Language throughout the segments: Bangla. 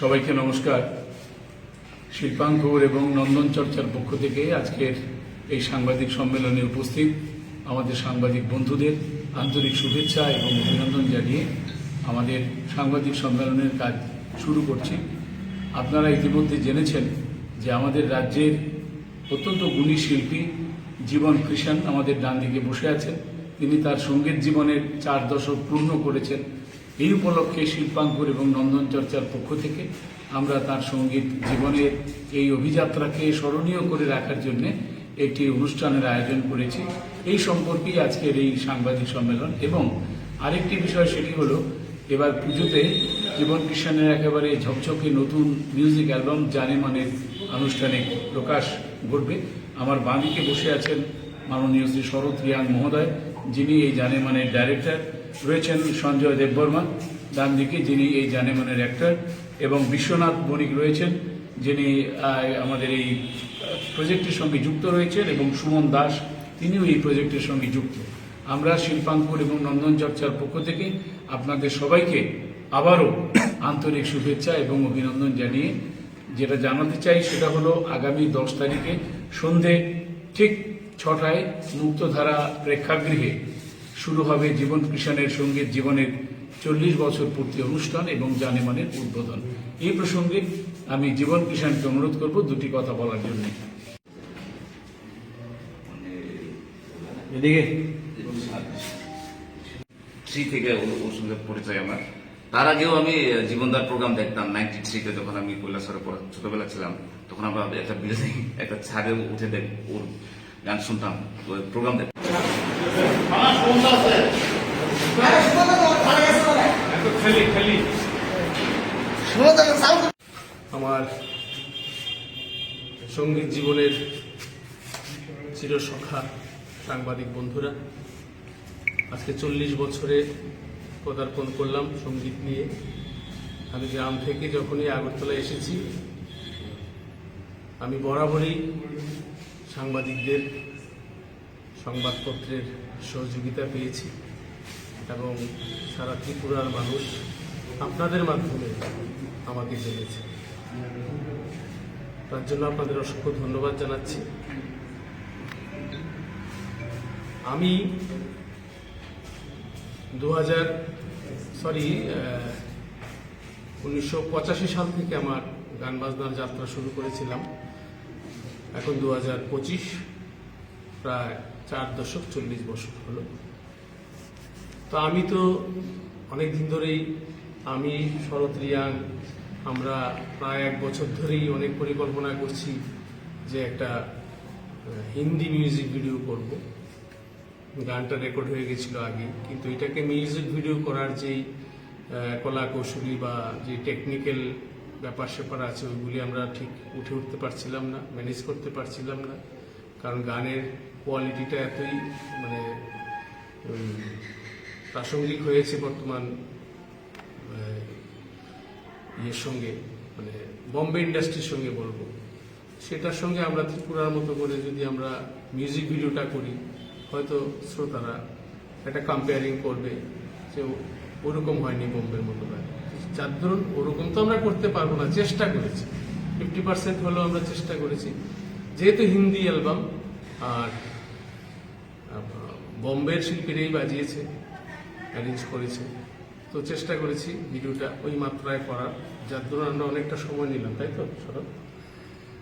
সবাইকে নমস্কার। শিল্পাঙ্কুর এবং নন্দন চর্চার পক্ষ থেকে আজকের এই সাংবাদিক সম্মেলনে উপস্থিত আমাদের সাংবাদিক বন্ধুদের আন্তরিক শুভেচ্ছা এবং অভিনন্দন জানিয়ে আমাদের সাংবাদিক সম্মেলনের কাজ শুরু করছি। আপনারা ইতিমধ্যে জেনেছেন যে আমাদের রাজ্যের অত্যন্ত গুণী শিল্পী জীবন কৃষাণ আমাদের ডান দিকে বসে আছেন। তিনি তার সংগীত জীবনের চার দশক পূর্ণ করেছেন। এই উপলক্ষে শিল্পাঙ্কুর এবং নন্দন চর্চার পক্ষ থেকে আমরা তার সংগীত জীবনের এই অভিযাত্রাকে স্মরণীয় করে রাখার জন্য একটি অনুষ্ঠানের আয়োজন করেছি। এই সম্পর্কেই আজকের এই সাংবাদিক সম্মেলন এবং আরেকটি বিষয় সেটি হলো, এবার পুজোতে জীবন কৃষ্ণের একেবারে ঝকঝকে নতুন মিউজিক অ্যালবাম জানে মানের আনুষ্ঠানিক প্রকাশ ঘটবে। আমার বাঁদিকে বসে আছেন মাননীয় শ্রী শরৎ রিয়াং মহোদয়। যিনি এই জানেমানের ডাইরেক্টর রয়েছেন সঞ্জয় দেববর্মা ডান দিকে যিনি এই জানেমানের অ্যাক্টর এবং বিশ্বনাথ বণিক রয়েছেন, যিনি আমাদের এই প্রজেক্টের সঙ্গে যুক্ত রয়েছেন এবং সুমন দাস, তিনিও এই প্রজেক্টের সঙ্গে যুক্ত। আমরা শিল্পাঙ্কুর এবং নন্দন চর্চার পক্ষ থেকে আপনাদের সবাইকে আবারও আন্তরিক শুভেচ্ছা এবং অভিনন্দন জানিয়ে যেটা জানাতে চাই সেটা হলো আগামী দশ তারিখে সন্ধে ঠিক ছটায় মুক্তধারা প্রেক্ষাগৃহে শুরু হবে জীবন কৃষাণের সংগীত জীবনের চল্লিশ বছর পূর্তি অনুষ্ঠান এবং জানেমানের উদ্বোধন। এই প্রসঙ্গে আমি জীবন কৃষাণকে অনুরোধ করব দুটি কথা বলার জন্য। এদিকে। থ্রি থেকে ওর- সঙ্গে পরিচয় আমার। তার আগেও আমি জীবনদার প্রোগ্রাম দেখতাম নাইনটি থ্রিতে যখন আমি কৈলাসরে পড়া ছোটবেলা ছিলাম তখন আমরা একটা বিল্ডিং একটা ছাদে উঠে দেখ ওর গান শুনতাম প্রোগ্রাম দেখতাম আমার সংগীত জীবনের চিরসখা সাংবাদিক বন্ধুরা, আজকে চল্লিশ বছরে পদার্পণ করলাম সংগীত নিয়ে। আমি গ্রাম থেকে যখনই আগরতলা এসেছি, আমি বরাবরই সাংবাদিকদের সংবাদপত্রের সহযোগিতা পেয়েছি এবং সারা ত্রিপুরার মানুষ আপনাদের মাধ্যমে আমাকে জেনেছে। তার জন্য আপনাদের অসংখ্য ধন্যবাদ জানাচ্ছি। আমি দু হাজার সরি উনিশশো পঁচাশি সাল থেকে আমার গান বাজনার যাত্রা শুরু করেছিলাম। এখন দু হাজার পঁচিশ প্রায় চার দশক চল্লিশ বছর হলো। তো আমি তো অনেক দিন ধরেই, আমি, শরৎ রিয়াং, আমরা প্রায় এক বছর ধরেই অনেক পরিকল্পনা করছি যে একটা হিন্দি মিউজিক ভিডিও করব। গানটা রেকর্ড হয়ে গেছিল আগে, কিন্তু এটাকে মিউজিক ভিডিও করার যেই কলা কৌশলী বা যে টেকনিক্যাল ব্যাপার স্যাপার আছে, ওইগুলি আমরা ঠিক উঠে উঠতে পারছিলাম না ম্যানেজ করতে পারছিলাম না। কারণ গানের কোয়ালিটিটা এতই মানে প্রাসঙ্গিক হয়েছে বর্তমান ইয়ের সঙ্গে মানে বম্বে ইন্ডাস্ট্রির সঙ্গে বলব। সেটার সঙ্গে আমরা ত্রিপুরার মতো করে যদি আমরা মিউজিক ভিডিওটা করি, হয়তো শ্রোতারা একটা কম্পেয়ারিং করবে যে ওরকম হয়নি বোম্বের মতো গান। যার ধরুন ওরকম তো আমরা করতে পারব না, চেষ্টা করেছি। ফিফটি পার্সেন্ট হলেও আমরা চেষ্টা করেছি। যেহেতু হিন্দি অ্যালবাম, আর বোম্বের শিল্পীরাই বাজিয়েছে অ্যারেঞ্জ করেছে, তো চেষ্টা করেছি ভিডিওটা ওই মাত্রায় করার। যার দরুন আমরা অনেকটা সময় নিলাম, তাই তো, শরৎ?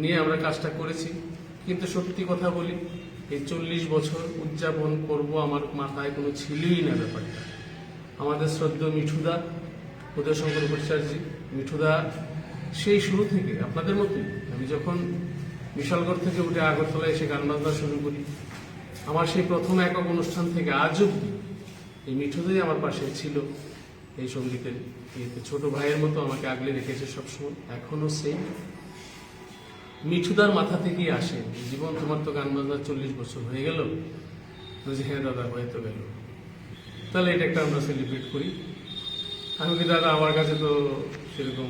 নিয়ে আমরা কাজটা করেছি। কিন্তু সত্যি কথা বলি, এই চল্লিশ বছর উদযাপন করব আমার মাথায় কোনো ছিলই না ব্যাপারটা। আমাদের শ্রদ্ধ মিঠুদা উদয়শঙ্কর ভট্টাচার্য মিঠুদা, সেই শুরু থেকে আপনাদের মতোই আমি যখন বিশালগড় থেকে উঠে আগরতলায় এসে গান বাজনা শুরু করি, আমার সেই প্রথম একক অনুষ্ঠান থেকে আজ অব্দি এই মিঠুদাই আমার পাশে ছিল এই সঙ্গীতের ছোট ভাইয়ের মতো আমাকে আগলে রেখেছে সবসময়, এখনও সেই। মিঠুদার মাথা থেকেই আসে, জীবন তোমার তো গান বাজনা চল্লিশ বছর হয়ে গেল। হ্যাঁ দাদা হয়ে তো গেল। তাহলে এটা একটা আমরা সেলিব্রেট করি। আমি বলি দাদা, আমার কাছে তো সেরকম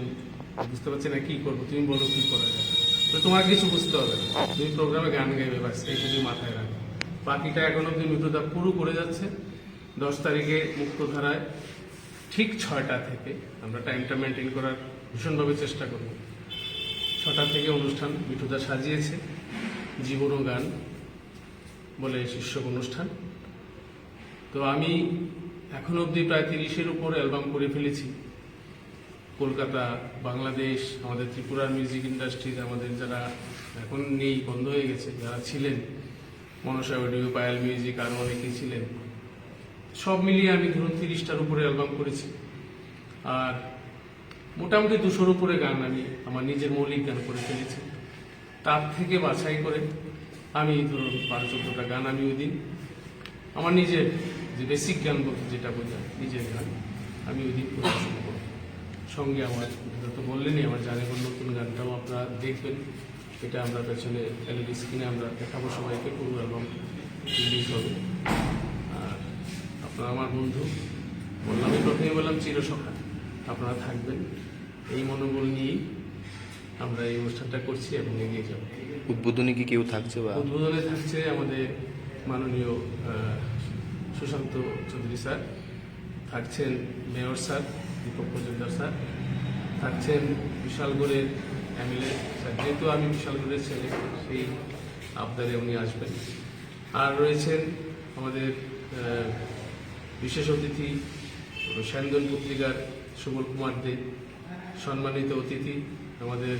বুঝতে পারছি না কি করব। তুমি বলো কি করা যায়। তো তোমার কিছু বুঝতে হবে না। তুমি প্রোগ্রামে গান গাইবে ব্যাস এইটুকু মাথায় রাখবে বাকিটা এখন অব্দি মিঠুদা পুরো করে যাচ্ছে। দশ তারিখে মুক্তধারায়, ঠিক ছয়টা থেকে আমরা টাইমটা মেনটেন করার ভীষণভাবে চেষ্টা করব। ছটা থেকে অনুষ্ঠান মিঠুদা সাজিয়েছে। জীবন গান বলে শীর্ষক অনুষ্ঠান। তো আমি এখন অবধি প্রায় তিরিশের উপর অ্যালবাম করে ফেলেছি। কলকাতা, বাংলাদেশ, আমাদের ত্রিপুরার মিউজিক ইন্ডাস্ট্রিজ আমাদের যারা এখন নেই, বন্ধ হয়ে গেছে, যারা ছিলেন, মনসা অডিও, পায়াল মিউজিক আরও অনেকেই ছিলেন। সব মিলিয়ে আমি ধরুন তিরিশটার উপরে অ্যালবাম করেছি। আর মোটামুটি দুশোর উপরে গান আমি আমার নিজের মৌলিক গান করে ফেলেছি। তার থেকে বাছাই করে আমি ধরুন বারো চোদ্দোটা গান আমি ওই দিন আমার নিজের যে বেসিক গান বলতে যেটা বোঝায় নিজের গান আমি ওই দিন পরিবেশন করব। সঙ্গে আমার তো বললেনই আমার জানে কোন নতুন গানটাও আপনারা দেখবেন। এটা আমরা পেছনে এলইডি স্ক্রিনে আমরা দেখাবো সবাইকে পুরো অ্যালবাম রিলিজ হবে। আর আপনারা আমার বন্ধু বললামই প্রথমে বললাম চিরসখা আপনারা থাকবেন। এই মনোবল নিয়েই আমরা এই অনুষ্ঠানটা করছি এবং এগিয়ে যাব। উদ্বোধনী কি কেউ থাকছে বা উদ্বোধনে থাকছে আমাদের মাননীয় সুশান্ত চৌধুরী স্যার, থাকছেন mayor sir, Dipak Majumdar sir, থাকছেন বিশালগড়ের এমএলএ স্যার। যেহেতু আমি বিশালগড়ের ছেলে, সেই আবদারে উনি আসবেন। আর রয়েছেন আমাদের বিশেষ অতিথি স্যান্দন পত্রিকার সুবল কুমার দে, সম্মানিত অতিথি, আমাদের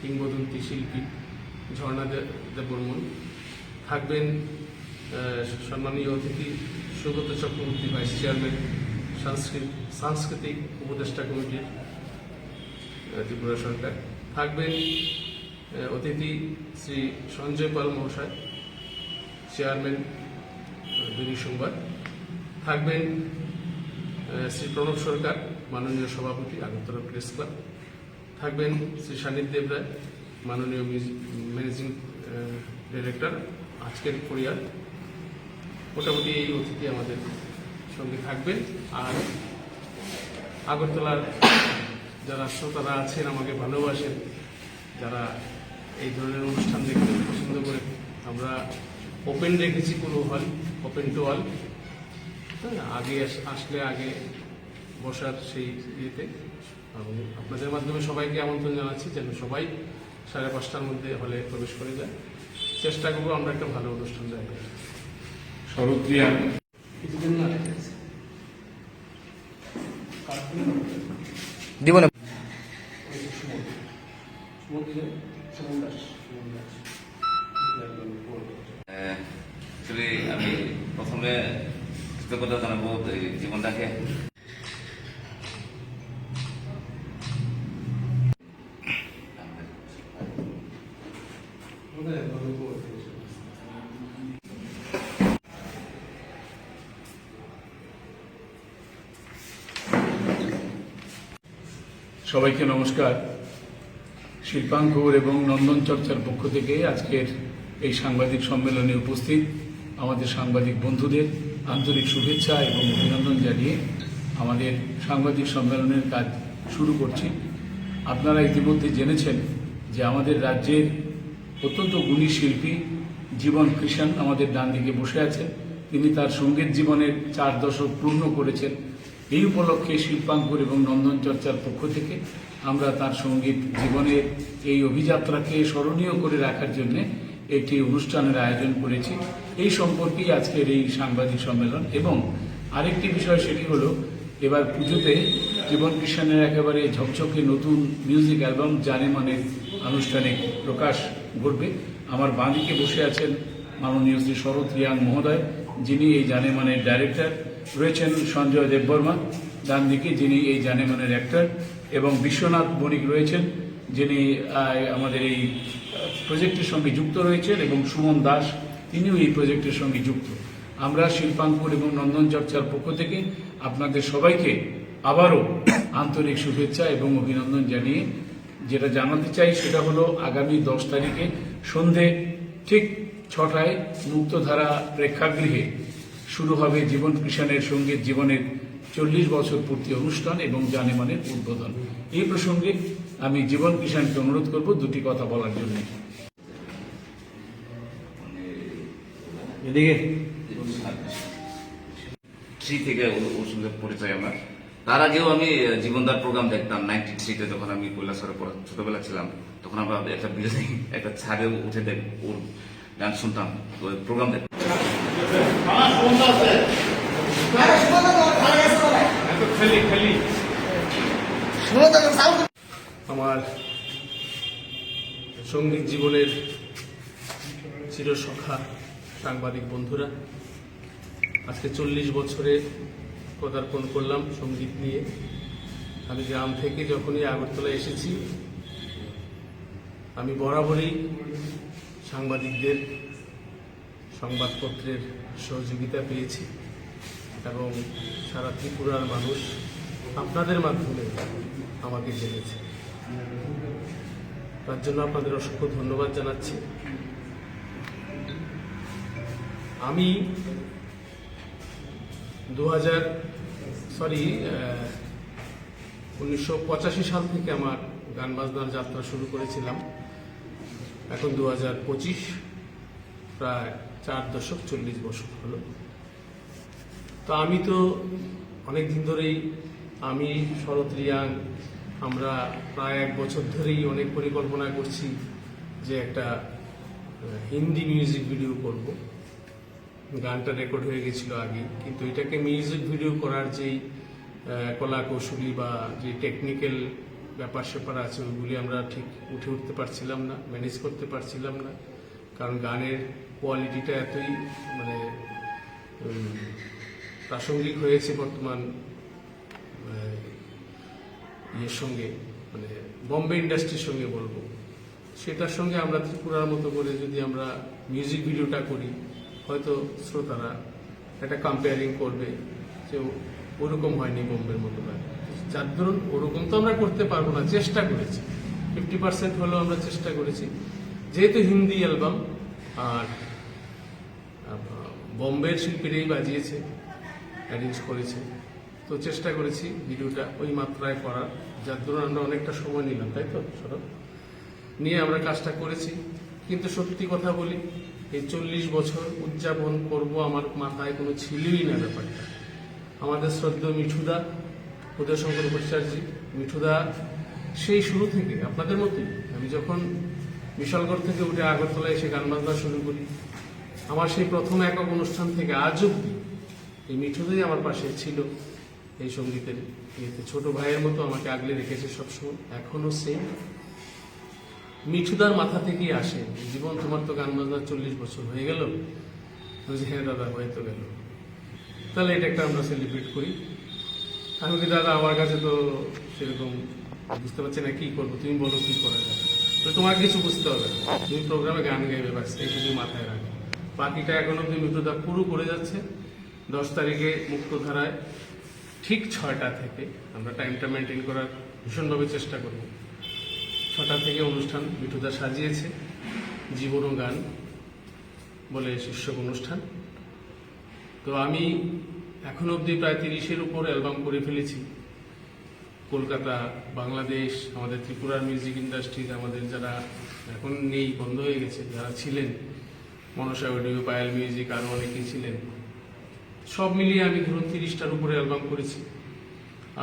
কিংবদন্তি শিল্পী ঝর্ণা দেববর্মন। থাকবেন সম্মানীয় অতিথি সুব্রত চক্রবর্তী ভাইস চেয়ারম্যান সাংস্কৃতিক সাংস্কৃতিক উপদেষ্টা কমিটির ত্রিপুরা সরকার। থাকবেন অতিথি শ্রী সঞ্জয় পাল মহাশয়, চেয়ারম্যান দৈনিক সংবাদ। থাকবেন শ্রী প্রণব সরকার, মাননীয় সভাপতি আগরতলা প্রেস ক্লাব। থাকবেন শ্রী সানিদ দেব রায়, মাননীয় ম্যানেজিং ডিরেক্টর, আজকের কোরিয়ার মোটামুটি এই অতিথি আমাদের সঙ্গে থাকবেন। আর আগরতলার যারা শ্রোতারা আছেন, আমাকে ভালোবাসেন, যারা এই ধরনের অনুষ্ঠান দেখতে পছন্দ করে, আমরা ওপেন রেখেছি পুরো হল ওপেন টু অল হ্যাঁ আগে আস- আসলে আগে বসার সেই ইয়েতে। এবং আপনাদের মাধ্যমে সবাইকে আমন্ত্রণ জানাচ্ছি, যেন সবাই সাড়ে পাঁচটার মধ্যে হলে প্রবেশ করে যায়। চেষ্টা করব আমরা একটা ভালো অনুষ্ঠান যাই শরৎক্রিয়া দিব না। আমি প্রথমে কৃতজ্ঞতা জানাব এই জীবনটাকে। সবাইকে নমস্কার। শিল্পাঙ্কুর এবং নন্দন চর্চার পক্ষ থেকে আজকের এই সাংবাদিক সম্মেলনে উপস্থিত আমাদের সাংবাদিক বন্ধুদের আন্তরিক শুভেচ্ছা এবং অভিনন্দন জানিয়ে আমাদের সাংবাদিক সম্মেলনের কাজ শুরু করছি। আপনারা ইতিমধ্যে জেনেছেন যে আমাদের রাজ্যের অত্যন্ত গুণী শিল্পী জীবন কৃষণ আমাদের ডান দিকে বসে আছেন। তিনি তার সংগীত জীবনের চার দশক পূর্ণ করেছেন। এই উপলক্ষে শিল্পাঙ্কুর এবং নন্দন চর্চার পক্ষ থেকে আমরা তার সংগীত জীবনের এই অভিযাত্রাকে স্মরণীয় করে রাখার জন্য একটি অনুষ্ঠানের আয়োজন করেছি। এই সম্পর্কেই আজকের এই সাংবাদিক সম্মেলন এবং আরেকটি বিষয় সেটি হলো, এবার পুজোতে জীবন কৃষ্ণের একেবারে ঝকঝকে নতুন মিউজিক অ্যালবাম জানে মানে আনুষ্ঠানিক প্রকাশ ঘটবে। আমার বাঁদিকে বসে আছেন মাননীয় শ্রী শরৎ রিয়াং মহোদয়, যিনি এই জানে মানে ডাইরেক্টর রয়েছেন সঞ্জয় দেববর্মা ডান দিকে যিনি এই জানে মানের অ্যাক্টর এবং বিশ্বনাথ বণিক রয়েছেন, যিনি আমাদের এই প্রজেক্টের সঙ্গে যুক্ত রয়েছেন, এবং সুমন দাস, তিনিও এই প্রজেক্টের সঙ্গে যুক্ত। আমরা শিল্পাঙ্কুর এবং নন্দন চর্চার পক্ষ থেকে আপনাদের সবাইকে আবারও আন্তরিক শুভেচ্ছা এবং অভিনন্দন জানিয়ে যেটা জানাতে চাই সেটা হলো আগামী দশ তারিখে সন্ধে ঠিক ছটায় মুক্তধারা প্রেক্ষাগৃহে শুরু হবে জীবন কৃষাণের সংগীত জীবনের চল্লিশ বছর পূর্তি অনুষ্ঠান এবং জানেমানের উদ্বোধন। এই প্রসঙ্গে আমি জীবন কিষাণকে অনুরোধ করব দুটি কথা বলার জন্য। এদিকে। থ্রি থেকে ওর সঙ্গে পরিচয় আমার। তার আগেও আমি জীবনদার প্রোগ্রাম দেখতাম নাইনটি থ্রিতে যখন আমি কৈলাসরে পড়া ছোটবেলা ছিলাম তখন আমরা একটা বিল্ডিং একটা ছাদে উঠে দেখ ওর গান শুনতাম। প্রোগ্রাম দেখতাম। আমার সংগীত জীবনের চিরসখা সাংবাদিক বন্ধুরা, আজকে চল্লিশ বছরে পদার্পণ করলাম সংগীত নিয়ে। আমি গ্রাম থেকে যখনই আগরতলা এসেছি, আমি বরাবরই সাংবাদিকদের সংবাদপত্রের সহযোগিতা পেয়েছি এবং সারা ত্রিপুরার মানুষ আপনাদের মাধ্যমে আমাকে জেনেছে। তার জন্য আপনাদের অসংখ্য ধন্যবাদ জানাচ্ছি। আমি দু হাজার সরি উনিশশো পঁচাশি সাল থেকে আমার গান বাজনার যাত্রা শুরু করেছিলাম। এখন দু হাজার পঁচিশ। প্রায় চার দশক, চল্লিশ বছর হলো। তো আমি তো অনেক দিন ধরেই, আমি, শরৎ রিয়াং, আমরা প্রায় এক বছর ধরেই অনেক পরিকল্পনা করছি যে একটা হিন্দি মিউজিক ভিডিও করব। গানটা রেকর্ড হয়ে গেছিল আগে, কিন্তু এটাকে মিউজিক ভিডিও করার যেই কলা কৌশলী বা যে টেকনিক্যাল ব্যাপার স্যাপার আছে, ওইগুলি আমরা ঠিক উঠে উঠতে পারছিলাম না ম্যানেজ করতে পারছিলাম না। কারণ গানের কোয়ালিটিটা এতই মানে প্রাসঙ্গিক হয়েছে বর্তমান ইয়ের সঙ্গে মানে বম্বে ইন্ডাস্ট্রির সঙ্গে বলব। সেটার সঙ্গে আমরা ত্রিপুরার মতো করে যদি আমরা মিউজিক ভিডিওটা করি, হয়তো শ্রোতারা একটা কম্পেয়ারিং করবে যে ওরকম হয়নি বোম্বের মতো যার ধরুন, ওরকম তো আমরা করতে পারব না, চেষ্টা করেছি। ফিফটি পার্সেন্ট হলেও আমরা চেষ্টা করেছি। যেহেতু হিন্দি অ্যালবাম, আর বোম্বের শিল্পীরাই বাজিয়েছে অ্যারেঞ্জ করেছে, তো চেষ্টা করেছি ভিডিওটা ওই মাত্রায় করার। যার দরুন আমরা অনেকটা সময় নিলাম, তাই তো সরব নিয়ে আমরা কাজটা করেছি। কিন্তু সত্যি কথা বলি, এই চল্লিশ বছর উদযাপন করব আমার মাথায় কোনো ছিলই না ব্যাপারটা। আমাদের শ্রদ্ধেয় মিঠুদা, উদয়শঙ্কর ভট্টাচার্য, মিঠুদা, সেই শুরু থেকে, আপনাদের মতোই, আমি যখন বিশালগড় থেকে উঠে আগরতলায় এসে গান বাজনা শুরু করি। আমার সেই প্রথম একক অনুষ্ঠান থেকে আজ অব্দি এই মিঠুদাই আমার পাশে ছিল এই সঙ্গীতের ইয়েতে। ছোট ভাইয়ের মতো আমাকে আগলে রেখেছে সবসময়, এখনও সেম মিঠুদার মাথা থেকেই আসে, জীবন তোমার তো গান বাজনা চল্লিশ বছর হয়ে গেল। হ্যাঁ দাদা, হয়ে তো গেল। তাহলে এটা একটা আমরা সেলিব্রেট করি। আমি কি দাদা, আমার কাছে তো সেরকম বুঝতে পারছি না, কি করব? তুমি বলো, কি করা যায়? তো তোমার কিছু বুঝতে হবে তুমি প্রোগ্রামে গান গাইবে ব্যাস এইটুকু মাথায় রাখবে বাকিটা এখন অব্দি মিঠুদা পুরো করে যাচ্ছে। দশ তারিখে মুক্তধারায় ঠিক ছয়টা থেকে আমরা টাইমটা মেনটেন করার ভীষণভাবে চেষ্টা করব। ছটা থেকে অনুষ্ঠান মিঠুদা সাজিয়েছে। জীবন গান বলে শীর্ষক অনুষ্ঠান। তো আমি এখন অবধি প্রায় তিরিশের উপর অ্যালবাম করে ফেলেছি। কলকাতা, বাংলাদেশ, আমাদের ত্রিপুরার মিউজিক ইন্ডাস্ট্রির আমাদের যারা এখন নেই, বন্ধ হয়ে গেছে, যারা ছিলেন, মনসা অডিও, পায়াল মিউজিক আরও অনেকেই ছিলেন। সব মিলিয়ে আমি ধরুন তিরিশটার উপরে অ্যালবাম করেছি।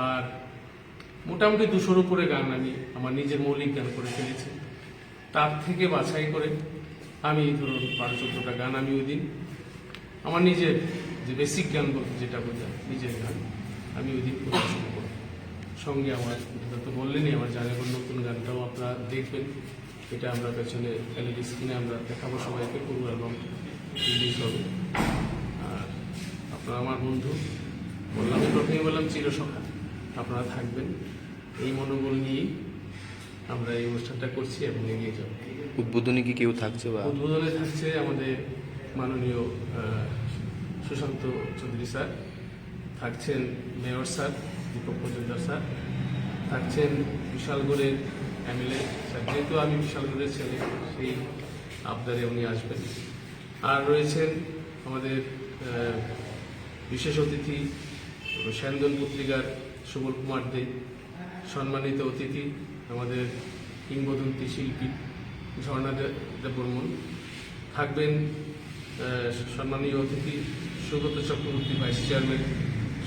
আর মোটামুটি দুশোর উপরে গান আমি আমার নিজের মৌলিক গান করে ফেলেছি। তার থেকে বাছাই করে আমি ধরুন বারো চোদ্দটা গান আমি ওই দিন আমার নিজের যে বেসিক গান বলতে যেটা বোঝায়, নিজের গান আমি ওই দিন পরিবেশন করব সঙ্গে আমার এটা তো বললেনই আমার জানাবার নতুন গানটাও আপনারা দেখবেন। এটা আমরা পেছনে এলইডি স্ক্রিনে আমরা দেখাবো সবাইকে পুরো অ্যালবাম রিলিজ হবে। আর আপনারা আমার বন্ধু বললাম প্রথমে বললাম চিরসখা। আপনারা থাকবেন। এই মনোবল নিয়েই আমরা এই অনুষ্ঠানটা করছি এবং এগিয়ে যাব। উদ্বোধনী কি কেউ থাকছে বা? উদ্বোধনে থাকছে আমাদের মাননীয় সুশান্ত চৌধুরী স্যার থাকছেন mayor sir. Dipak Majumdar sir থাকছেন বিশালগড়ের এমএলএ স্যার যেহেতু আমি বিশালগড়ের ছেলে, সেই আবদারে উনি আসবেন। আর রয়েছেন আমাদের বিশেষ অতিথি, স্যান্দন পত্রিকার সুবল কুমার দে, সম্মানিত অতিথি, আমাদের কিংবদন্তি শিল্পী ঝর্ণা দেববর্মন। থাকবেন সম্মানীয় অতিথি সুব্রত চক্রবর্তী ভাইস চেয়ারম্যান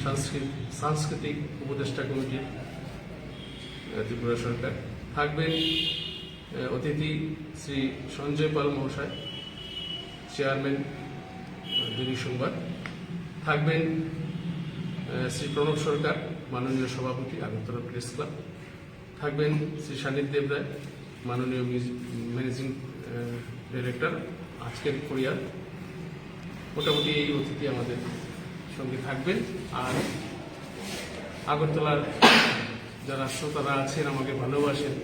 সাংস্কৃতিক সাংস্কৃতিক উপদেষ্টা কমিটির ত্রিপুরা সরকার। থাকবেন অতিথি শ্রী সঞ্জয় পাল মহাশয়, চেয়ারম্যান দৈনিক সংবাদ থাকবেন শ্রী প্রণব সরকার, মাননীয় সভাপতি আগরতলা প্রেস ক্লাব। থাকবেন শ্রী সানিদ দেব রায়, মাননীয় ম্যানেজিং ডিরেক্টর। আজকের কোরিয়ার। মোটামুটি এই অতিথি আমাদের সঙ্গে থাকবেন। আর আগরতলার যারা শ্রোতারা আছেন আমাকে ভালোবাসেন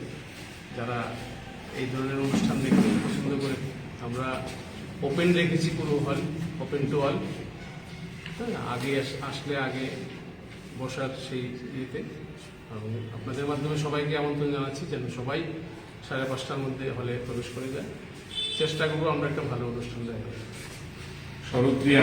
যারা এই ধরনের অনুষ্ঠান দেখতে পছন্দ করে আমরা ওপেন রেখেছি পুরো হল ওপেন টু অল হ্যাঁ আগে আস- আসলে আগে বসার সেই ইয়েতে। এবং আপনাদের মাধ্যমে সবাইকে আমন্ত্রণ জানাচ্ছি যেন সবাই সাড়ে পাঁচটার মধ্যে হলে প্রবেশ করে যায়। চেষ্টা করব আমরা একটা ভালো অনুষ্ঠান দেয় শরৎক্রিয়া